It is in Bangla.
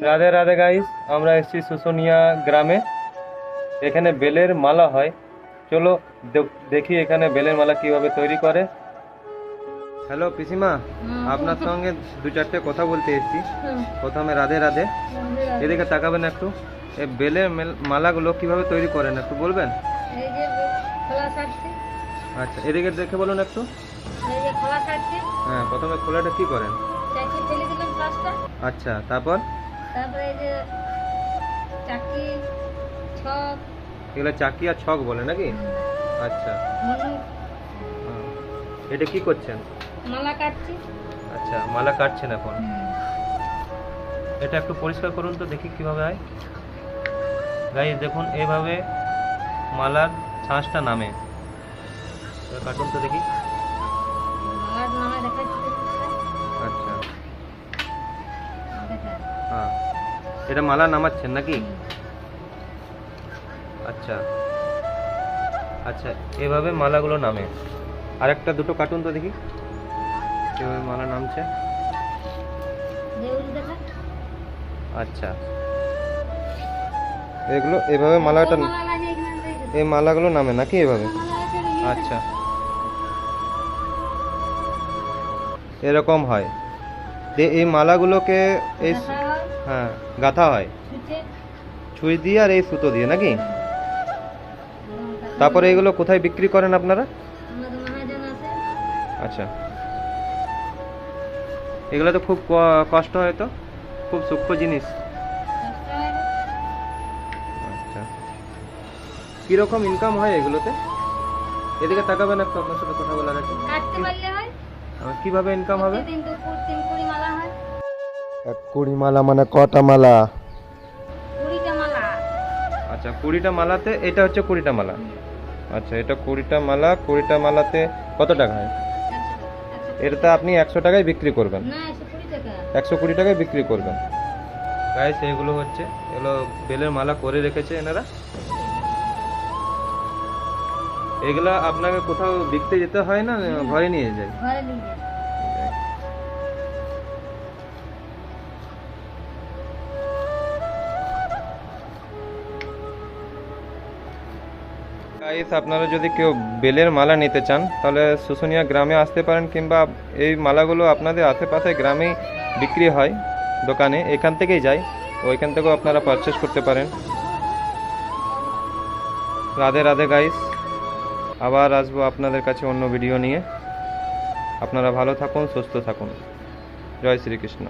রাধে রাধে গাইস আমরা এসেছি শুশুনিয়া গ্রামে। এখানে বেলের মালা হয়। চলো দেখি এখানে বেলের মালা কীভাবে তৈরি করে। হ্যালো পিসিমা আপনার সঙ্গে দু চারটে কথা বলতে এসেছি। প্রথমে রাধে রাধে। এদিকে তাকাবেন একটু। এই বেলের মেল- মালাগুলো কীভাবে তৈরি করেন একটু বলবেন? আচ্ছা এদিকে দেখে বলুন একটু। হ্যাঁ প্রথমে খোলাটা কি করেন? আচ্ছা তারপর? তারপরে এই যে চাকি ছক। এগুলো চাকি আর ছক বলে নাকি? আচ্ছা। এটা কি করছেন? মালা কাটছি। আচ্ছা মালা কাটছেন এখন। এটা একটু পরিষ্কার করুন তো দেখি কীভাবে হয়। গাইস দেখুন এইভাবে মালার ছাঁচটা নামে। কাটুন তো দেখি। মালার নামে দেখাচ্ছি। এটা মালা নামাচ্ছেন নাকি। আচ্ছা। আচ্ছা এভাবে মালাগুলো নামে। আর একটা দুটো কার্টুন তো দেখি। এভাবে মালা নামছে? আচ্ছা। এগুলো এভাবে মালাটা এই মালাগুলো নামে নাকি এভাবে? আচ্ছা। এরকম হয়। এই মালাগুলোকে এই হ্যাঁ? গাঁথা হয়। ছুঁই দিয়ে আর এই সুতো দিয়ে নাকি? তারপরে এগুলো কোথায় বিক্রি করেন আপনারা? আচ্ছা। এগুলো তো খুব কষ্ট হয় তো? খুব সূক্ষ্ম জিনিস। আচ্ছা। কীরকম ইনকাম হয় এগুলোতে? এদিকে তাকাবেন একটু আপনার সাথে কথা বলার আছে কীভাবে ইনকাম হবে? এক কুড়ি মালা মানে কটা মালা কুড়িটা মালা আচ্ছা কুড়িটা মালাতে এটা হচ্ছে কুড়িটা মালা আচ্ছা এটা কুড়িটা মালা কুড়িটা মালাতে কত টাকা হয়? একশো এটাতে আপনি একশো টাকায় বিক্রি করবেন। একশো কুড়ি টাকায় বিক্রি করবেন। গাইস এগুলো হচ্ছে এগুলো বেলের মালা করে রেখেছে এনারা। এগুলা আপনাকে কোথাও বিকতে যেতে হয় না? ঘরে নিয়ে যায়। গাইস আপনারা যদি কেউ বেলের মালা নিতে চান, তাহলে শুশুনিয়া গ্রামে আসতে পারেন কিংবা এই মালাগুলো আপনাদের আশেপাশে গ্রামেই বিক্রি হয় দোকানে। এখান থেকেই যায় ওইখান থেকেও আপনারা পারচেস করতে পারেন। রাধে রাধে গাইস আবার আসব আপনাদের কাছে অন্য ভিডিও নিয়ে। আপনারা ভালো থাকুন, সুস্থ থাকুন। জয় শ্রীকৃষ্ণ।